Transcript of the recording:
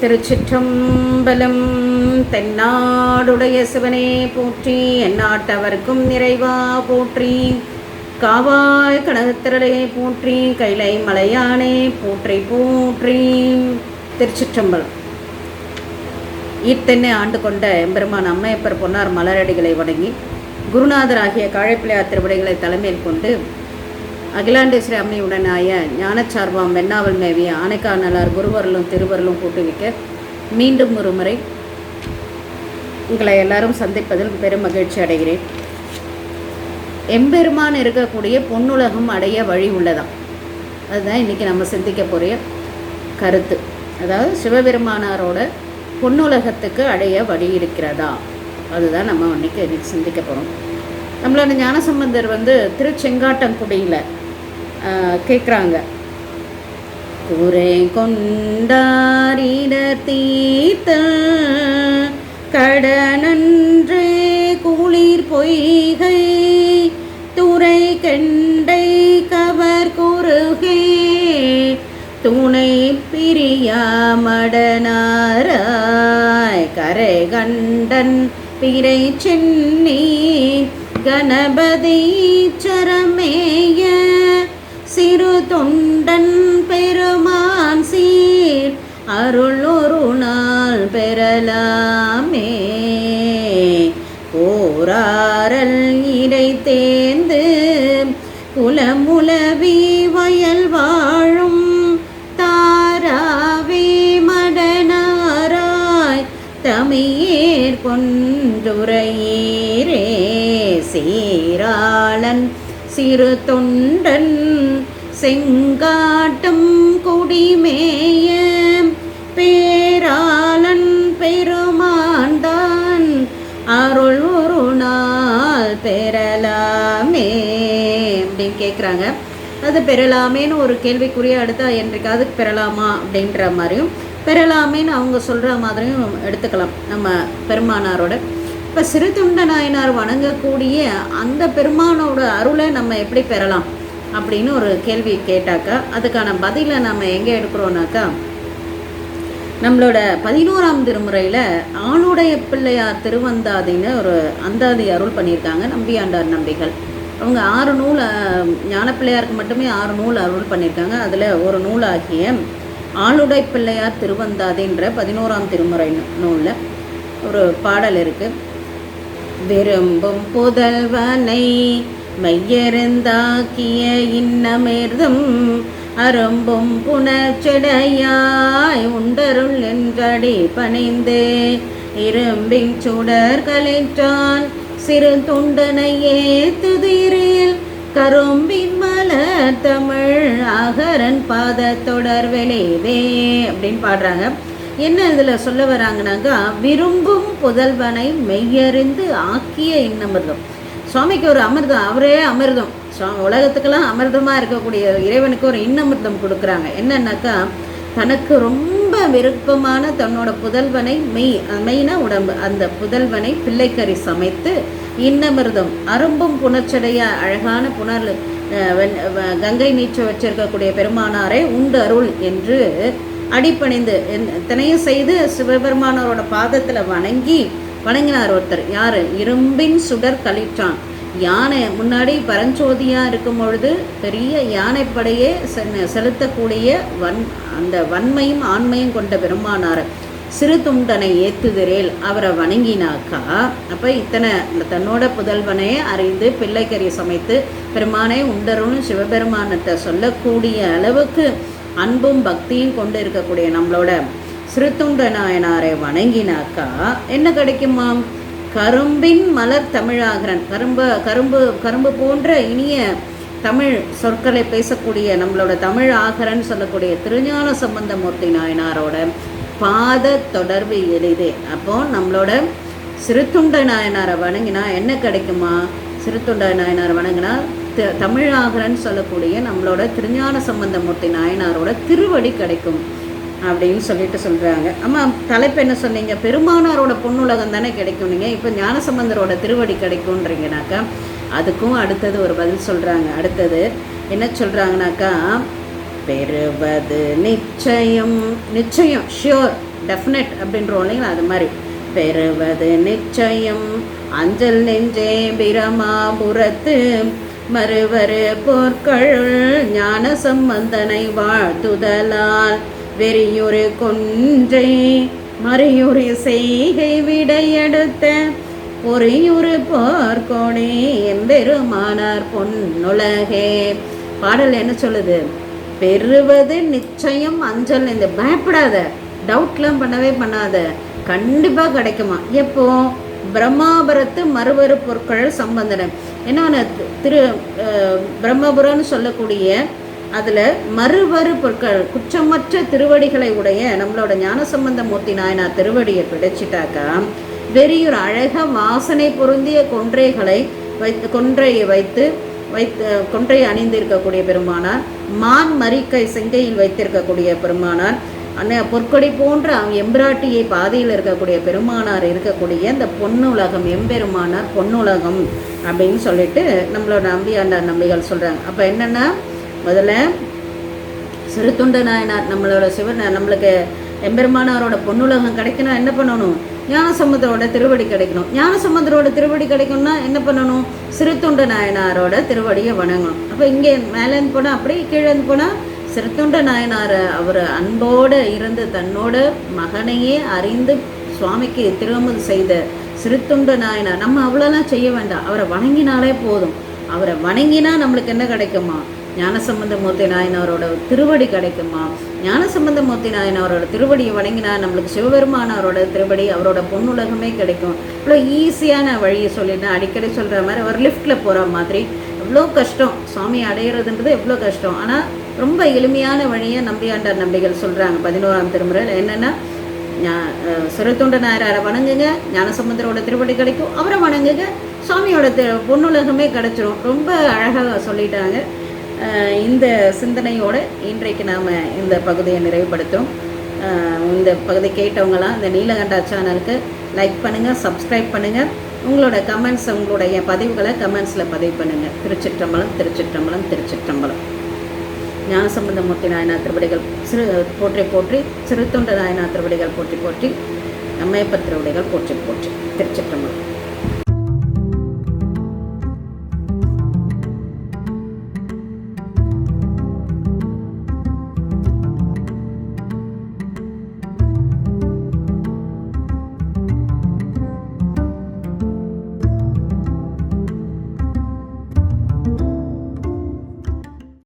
திருச்சிற்றம்பலம் தென்னாடுடைய சிவனே போற்றி எந்நாட்டவர்க்கும் நிறைவா போற்றி. காவாய் கடகத்திரளே போற்றி கைலை மலையானே போற்றி போற்றி. திருச்சிற்றம்பலம். இத்தென்னை ஆண்டு கொண்ட எம்பெருமான் அம்மையப்பர் பொன்னார் மலரடிகளை வணங்கி குருநாதராகிய காழைப்பிள்ளையார் திருவடிகளை தலைமையில் கொண்டு அகிலாண்டேஸ்வரி அம்மையுடனாய ஆய வெண்ணாவல் மேவிய ஆனைக்கானலார் குருவரலும் திருவருளும் கூட்டுவிக்க மீண்டும் ஒரு முறை உங்களை எல்லாரும் சந்திப்பதில் பெரும் மகிழ்ச்சி அடைகிறேன். எம்பெருமான் இருக்கக்கூடிய பொன்னுலகம் அடைய வழி உள்ளதாம் அதுதான் இன்றைக்கி நம்ம சிந்திக்க போகிற கருத்து. அதாவது சிவபெருமானாரோட பொன்னுலகத்துக்கு அடைய வழி இருக்கிறதா? அதுதான் நம்ம இன்றைக்கி சிந்திக்க போகிறோம் நம்மளோட ஞானசம்பந்தர் வந்து திருச்செங்காட்டங்குடியில் கேட்குறாங்க குறை கொண்டாரிட தீர்த்த கடனன்றே குளிர் பொய்கை துறை கெண்டை கவர் குறுகே துணை பிரியாமடனாராய் கரை கண்டன் பிறை சென்னி கணபதி சரமேய சிறு தொண்டன் பெருமான் சீர் அருள் ஒரு நாள் பெறலாமே. போராரல் இறை தேர்ந்து குலமுலவி வயல் வாழும் தாராவே மடனாராய் தமியேர் கொன்றுரையே சிறு தொண்டன் செங்காட்டம் குடிமேய பேராளன் பெருமான்தான் அருள் ஒரு நாள் பெறலாமே அப்படின்னு கேட்குறாங்க அது பெறலாமேன்னு ஒரு கேள்விக்குரிய அடுத்தா என்றைக்காவது பெறலாமா அப்படின்ற மாதிரியும் பெறலாமேன்னு அவங்க சொல்கிற மாதிரியும் எடுத்துக்கலாம் நம்ம பெருமானாரோட. இப்போ சிறுதுண்ட நாயனார் வணங்கக்கூடிய அந்த பெருமானோட அருளை நம்ம எப்படி பெறலாம் அப்படின்னு ஒரு கேள்வி கேட்டாக்கா அதுக்கான பதிலை நம்ம எங்கே எடுக்கிறோனாக்கா நம்மளோட பதினோராம் திருமுறையில் ஆணுடைய பிள்ளையார் திருவந்தாதின்னு ஒரு அந்தாதி அருள் பண்ணியிருக்காங்க நம்பியாண்டார் நம்பிகள். அவங்க ஆறு நூல் ஞானப்பிள்ளையாருக்கு மட்டுமே ஆறு நூல் அருள் பண்ணியிருக்காங்க. அதில் ஒரு நூலாகிய ஆளுடை பிள்ளையார் திருவந்தாதின்ற பதினோராம் திருமுறை நூலில் ஒரு பாடல் இருக்குது விரும்பும் புதல்வனை மையருந்தாக்கிய இன்னமேர்தம் அரும்பும் புனர்ச்செடையாய் உண்டருள் என்றடி பணிந்து. இரும்பின் சுடர் கலைற்றான் சிறு துண்டனையே துதிரில். கரும்பின் மலர் தமிழ் அகரன் பாத தொடர் வெளிவே அப்படின்னு பாடுறாங்க. என்ன இதில் சொல்ல வராங்கனாக்கா விரும்பும் புதல்வனை மெய்யறிந்து ஆக்கிய இன்னமிர்தம் சுவாமிக்கு ஒரு அமிர்தம் அவரே அமிர்தம். சுவாமி உலகத்துக்கெல்லாம் அமிர்தமாக இருக்கக்கூடிய இறைவனுக்கு ஒரு இன்னமிர்தம் கொடுக்குறாங்க. என்னன்னாக்கா தனக்கு ரொம்ப விருப்பமான தன்னோட புதல்வனை மெய் மெய்னா உடம்பு அந்த புதல்வனை பிள்ளைக்கறி சமைத்து இன்னமிர்தம் அரும்பும் புணர்ச்சடைய அழகான புனர் கங்கை நீச்சல் வச்சிருக்கக்கூடிய பெருமானாரே உண்டு அருள் என்று அடிப்பணிந்து இத்தனையும் செய்து சிவபெருமானோரோட பாதத்தில் வணங்கி வணங்கினார் ஒருத்தர். யார்? இரும்பின் சுடர் கலிற்றான் யானை முன்னாடி பரஞ்சோதியாக இருக்கும் பொழுது பெரிய யானைப்படையே செலுத்தக்கூடிய வன் அந்த வன்மையும் ஆண்மையும் கொண்ட பெருமானார் சிறு துண்டனை ஏத்துகிறேல் அவரை வணங்கினாக்கா? அப்போ இத்தனை தன்னோட புதல்வனை அறிந்து பிள்ளைக்கறி சமைத்து பெருமானை உண்டருன்னு சிவபெருமானத்தை சொல்லக்கூடிய அளவுக்கு அன்பும் பக்தியும் கொண்டு இருக்கக்கூடிய நம்மளோட சிறுத்துண்ட நாயனாரை வணங்கினாக்கா என்ன கிடைக்குமா கரும்பின் மலர் தமிழாகிறன். கரும்பு கரும்பு கரும்பு போன்ற இனிய தமிழ் சொற்களை பேசக்கூடிய நம்மளோட தமிழ் ஆகரன் சொல்லக்கூடிய திருஞான சம்பந்தமூர்த்தி நாயனாரோட பாத தொடர்பு எளிது. அப்போ நம்மளோட சிறுத்துண்ட நாயனாரை வணங்கினா என்ன கிடைக்குமா சிறுத்துண்ட நாயனாரை வணங்கினா த தமிழாகரன் சொல்லக்கூடிய நம்மளோட திருஞான சம்பந்தமூர்த்தி நாயனாரோட திருவடி கிடைக்கும் அப்படின்னு சொல்லிட்டு சொல்கிறாங்க ஆமாம் தலைப்பு என்ன சொன்னீங்க? பெருமானாரோட பொன்னுலகம் தானே கிடைக்கும். நீங்கள் இப்போ ஞானசம்பந்தரோட திருவடி கிடைக்கும்ன்றீங்கனாக்கா அதுக்கும் அடுத்தது ஒரு பதில் சொல்கிறாங்க அடுத்தது என்ன சொல்கிறாங்கனாக்கா பெறுவது நிச்சயம் நிச்சயம் ஷியோர் டெஃபினட் அப்படின்றோம் இல்லைங்களா? அது மாதிரி. பெறுவது நிச்சயம் அஞ்சல் நெஞ்சே பிரமாபுரத்து மறுவரு போர்க்களுள் ஞான சம்பந்தனை வாழ்த்துதலால். வெறியுறு கொன்றை மறையுறு செய்கை விடையெடுத்த பொறியுறு போர்க்கோணே எம்பெருமானார் பொன்னுலகே. பாடல் என்ன சொல்லுது? பெறுவது நிச்சயம் அஞ்சல். இந்த பயப்படாத டவுட்லாம் பண்ணவே பண்ணாத. கண்டிப்பாக கிடைக்குமா? எப்போ? பிரம்மாபுரத்து மறுவரு பொருட்கள் சம்பந்தனம் என்னென்ன திரு பிரம்மபுரம்னு சொல்லக்கூடிய அதில் மறுவரு பொருட்கள் குற்றமற்ற திருவடிகளை உடைய நம்மளோட ஞானசம்பந்த மூர்த்தி நாயனார் திருவடியை பிடிச்சிட்டாக்கா வெறியூர் அழக வாசனை பொருந்திய கொன்றைகளை வைத்து கொன்றையை வைத்து வைத்து கொன்றை அணிந்திருக்கக்கூடிய பெருமானார் மான் மரிக்கை செங்கையில் வைத்திருக்கக்கூடிய பெருமானார் அன்ன பொற்கொடி போன்ற அவங்க எம்பிராட்டியை பாதையில் இருக்கக்கூடிய பெருமானார் இருக்கக்கூடிய இந்த பொன்னுலகம் எம்பெருமானார் பொன்னுலகம். அப்படின்னு சொல்லிட்டு நம்மளோட நம்பியாண்டார் நம்பிகள் சொல்கிறாங்க அப்போ என்னென்னா முதல்ல சிறுத்துண்ட நாயனார் நம்மளோட சிவன் நம்மளுக்கு எம்பெருமானாரோட பொன்னுலகம் கிடைக்கணும் என்ன பண்ணணும்? ஞானசமுதரோட திருவடி கிடைக்கணும். ஞானசமுதரோட திருவடி கிடைக்கணும்னா என்ன பண்ணணும்? சிறுத்துண்ட நாயனாரோட திருவடியை வணங்கணும். அப்போ இங்கே மேலேருந்து போனால் அப்படியே கீழேருந்து போனால் சிறுத்துண்ட நாயனார் அவர் அன்போடு இருந்து தன்னோட மகனையே அறிந்து சுவாமிக்கு திருமணம் செய்த சிறுத்துண்ட நாயனார் நம்ம அவ்வளோலாம் செய்ய வேண்டாம். அவரை வணங்கினாலே போதும். அவரை வணங்கினா நம்மளுக்கு என்ன கிடைக்குமா? ஞானசம்பந்தமூர்த்தி நாயனாரோட திருவடி கிடைக்குமா? ஞானசம்பந்தமூர்த்தி நாயனாரோட திருவடியை வணங்கினா நம்மளுக்கு சிவபெருமானாரோட திருவடி அவரோட பொன்னுலகமே கிடைக்கும். இவ்வளோ ஈஸியான வழியை சொல்லிட்டு அடிக்கடி சொல்கிற மாதிரி ஒரு லிஃப்ட்டில் போகிற மாதிரி. எவ்வளோ கஷ்டம். சுவாமி அடையிறதுன்றது எவ்வளோ கஷ்டம். ஆனால் ரொம்ப எளிமையான வழியை நம்பியாண்டார் நம்பிகள் சொல்கிறாங்க பதினோராம் திருமுறையில். என்னென்னா ஞா- நாயராரை வணங்குங்க ஞானசமுந்தரோட திருப்படி கிடைக்கும் அவரை வணங்குங்க சுவாமியோட பொன்னுலகமே கிடைச்சிரும் ரொம்ப அழகாக சொல்லிட்டாங்க இந்த சிந்தனையோடு இன்றைக்கு நாம் இந்த பகுதியை நிறைவுபடுத்தும் இந்த பகுதி கேட்டவங்களாம் இந்த நீலகண்டா சேனலுக்கு லைக் பண்ணுங்கள் சப்ஸ்கிரைப் பண்ணுங்கள் உங்களோட கமெண்ட்ஸ் உங்களுடைய பதிவுகளை கமெண்ட்ஸில் பதிவு பண்ணுங்கள் திருச்சிற்றம்பலம் திருச்சிற்றம்பலம் திருச்சிற்றம்பலம் ஞானசம்பந்தமூர்த்தி நாயனார் திருவடிகள் சிறு போற்றி போற்றி சிறுத்தொண்ட நாயனார் திருவடிகள் போற்றி போற்றி அம்மையப்பர் திருவடிகள் போற்றி போற்றி திருச்சிற்றம்பலம்.